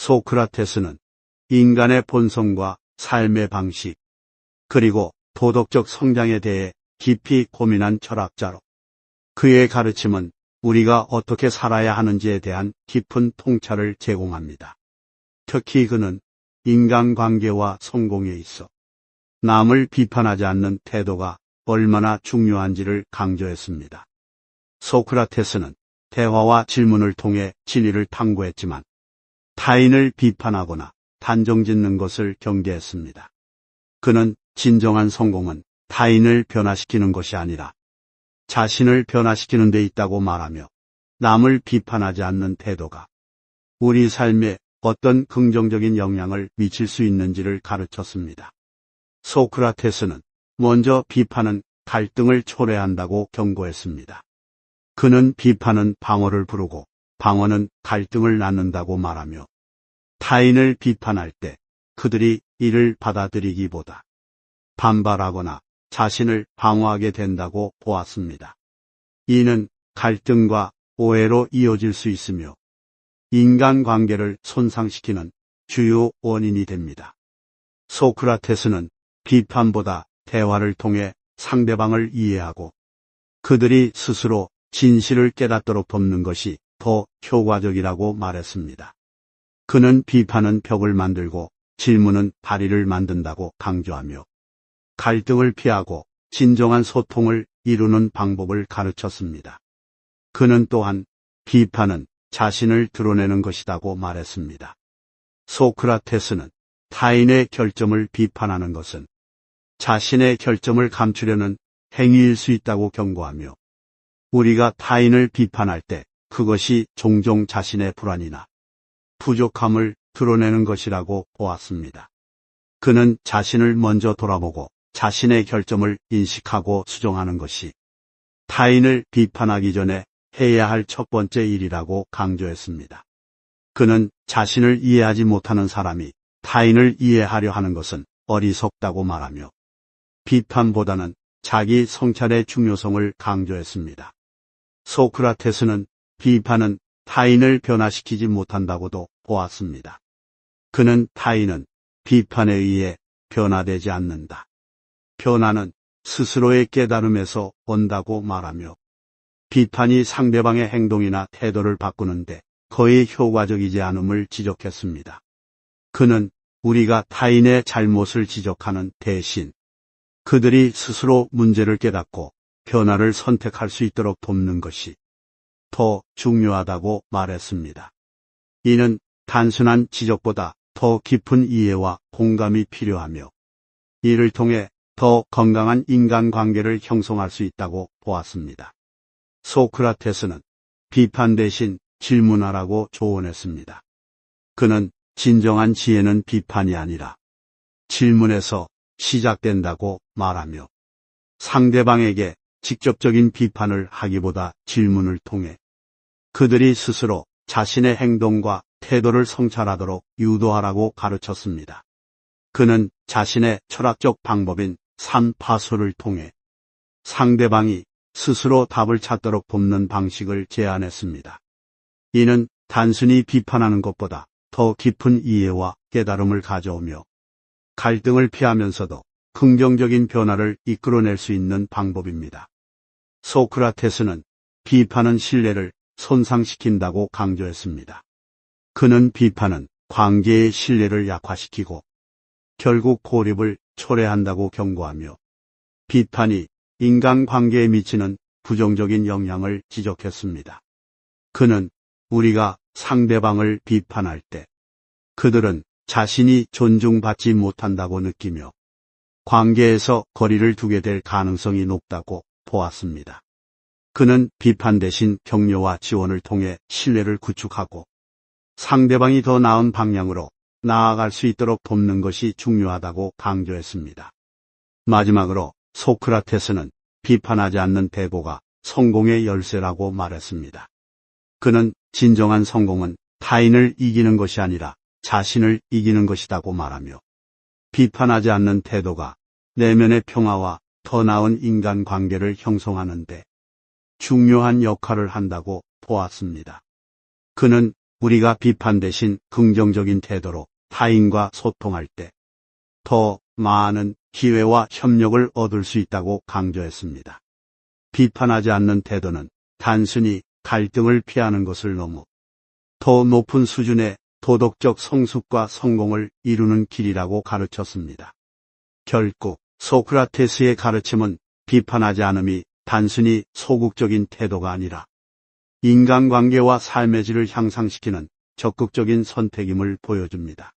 소크라테스는 인간의 본성과 삶의 방식, 그리고 도덕적 성장에 대해 깊이 고민한 철학자로 그의 가르침은 우리가 어떻게 살아야 하는지에 대한 깊은 통찰을 제공합니다. 특히 그는 인간관계와 성공에 있어 남을 비판하지 않는 태도가 얼마나 중요한지를 강조했습니다. 소크라테스는 대화와 질문을 통해 진리를 탐구했지만 타인을 비판하거나 단정짓는 것을 경계했습니다. 그는 진정한 성공은 타인을 변화시키는 것이 아니라 자신을 변화시키는 데 있다고 말하며 남을 비판하지 않는 태도가 우리 삶에 어떤 긍정적인 영향을 미칠 수 있는지를 가르쳤습니다. 소크라테스는 먼저 비판은 갈등을 초래한다고 경고했습니다. 그는 비판은 방어를 부르고 방어는 갈등을 낳는다고 말하며 타인을 비판할 때 그들이 이를 받아들이기보다 반발하거나 자신을 방어하게 된다고 보았습니다. 이는 갈등과 오해로 이어질 수 있으며 인간관계를 손상시키는 주요 원인이 됩니다. 소크라테스는 비판보다 대화를 통해 상대방을 이해하고 그들이 스스로 진실을 깨닫도록 돕는 것이 더 효과적이라고 말했습니다. 그는 비판은 벽을 만들고 질문은 다리를 만든다고 강조하며 갈등을 피하고 진정한 소통을 이루는 방법을 가르쳤습니다. 그는 또한 비판은 자신을 드러내는 것이라고 말했습니다. 소크라테스는 타인의 결점을 비판하는 것은 자신의 결점을 감추려는 행위일 수 있다고 경고하며 우리가 타인을 비판할 때 그것이 종종 자신의 불안이나 부족함을 드러내는 것이라고 보았습니다. 그는 자신을 먼저 돌아보고 자신의 결점을 인식하고 수정하는 것이 타인을 비판하기 전에 해야 할 첫 번째 일이라고 강조했습니다. 그는 자신을 이해하지 못하는 사람이 타인을 이해하려 하는 것은 어리석다고 말하며 비판보다는 자기 성찰의 중요성을 강조했습니다. 소크라테스는 비판은 타인을 변화시키지 못한다고도 보았습니다. 그는 타인은 비판에 의해 변화되지 않는다. 변화는 스스로의 깨달음에서 온다고 말하며 비판이 상대방의 행동이나 태도를 바꾸는데 거의 효과적이지 않음을 지적했습니다. 그는 우리가 타인의 잘못을 지적하는 대신 그들이 스스로 문제를 깨닫고 변화를 선택할 수 있도록 돕는 것이 더 중요하다고 말했습니다. 이는 단순한 지적보다 더 깊은 이해와 공감이 필요하며 이를 통해 더 건강한 인간관계를 형성할 수 있다고 보았습니다. 소크라테스는 비판 대신 질문하라고 조언했습니다. 그는 진정한 지혜는 비판이 아니라 질문에서 시작된다고 말하며 상대방에게 직접적인 비판을 하기보다 질문을 통해 그들이 스스로 자신의 행동과 태도를 성찰하도록 유도하라고 가르쳤습니다. 그는 자신의 철학적 방법인 산파수를 통해 상대방이 스스로 답을 찾도록 돕는 방식을 제안했습니다. 이는 단순히 비판하는 것보다 더 깊은 이해와 깨달음을 가져오며 갈등을 피하면서도 긍정적인 변화를 이끌어낼 수 있는 방법입니다. 소크라테스는 비판은 신뢰를 손상시킨다고 강조했습니다. 그는 비판은 관계의 신뢰를 약화시키고 결국 고립을 초래한다고 경고하며 비판이 인간관계에 미치는 부정적인 영향을 지적했습니다. 그는 우리가 상대방을 비판할 때 그들은 자신이 존중받지 못한다고 느끼며 관계에서 거리를 두게 될 가능성이 높다고 보았습니다. 그는 비판 대신 격려와 지원을 통해 신뢰를 구축하고 상대방이 더 나은 방향으로 나아갈 수 있도록 돕는 것이 중요하다고 강조했습니다. 마지막으로 소크라테스는 비판하지 않는 대고가 성공의 열쇠라고 말했습니다. 그는 진정한 성공은 타인을 이기는 것이 아니라 자신을 이기는 것이라고 말하며 비판하지 않는 태도가 내면의 평화와 더 나은 인간 관계를 형성하는데 중요한 역할을 한다고 보았습니다. 그는 우리가 비판 대신 긍정적인 태도로 타인과 소통할 때 더 많은 기회와 협력을 얻을 수 있다고 강조했습니다. 비판하지 않는 태도는 단순히 갈등을 피하는 것을 넘어 더 높은 수준의 도덕적 성숙과 성공을 이루는 길이라고 가르쳤습니다. 결국 소크라테스의 가르침은 비판하지 않음이 단순히 소극적인 태도가 아니라 인간관계와 삶의 질을 향상시키는 적극적인 선택임을 보여줍니다.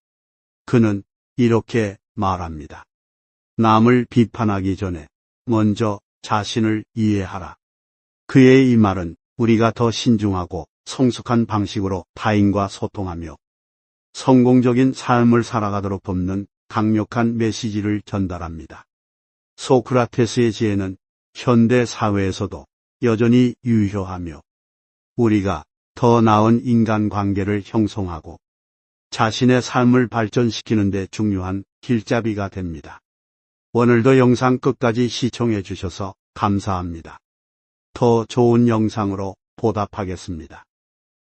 그는 이렇게 말합니다. 남을 비판하기 전에 먼저 자신을 이해하라. 그의 이 말은 우리가 더 신중하고 성숙한 방식으로 타인과 소통하며 성공적인 삶을 살아가도록 돕는 강력한 메시지를 전달합니다. 소크라테스의 지혜는 현대 사회에서도 여전히 유효하며 우리가 더 나은 인간 관계를 형성하고 자신의 삶을 발전시키는 데 중요한 길잡이가 됩니다. 오늘도 영상 끝까지 시청해 주셔서 감사합니다. 더 좋은 영상으로 보답하겠습니다.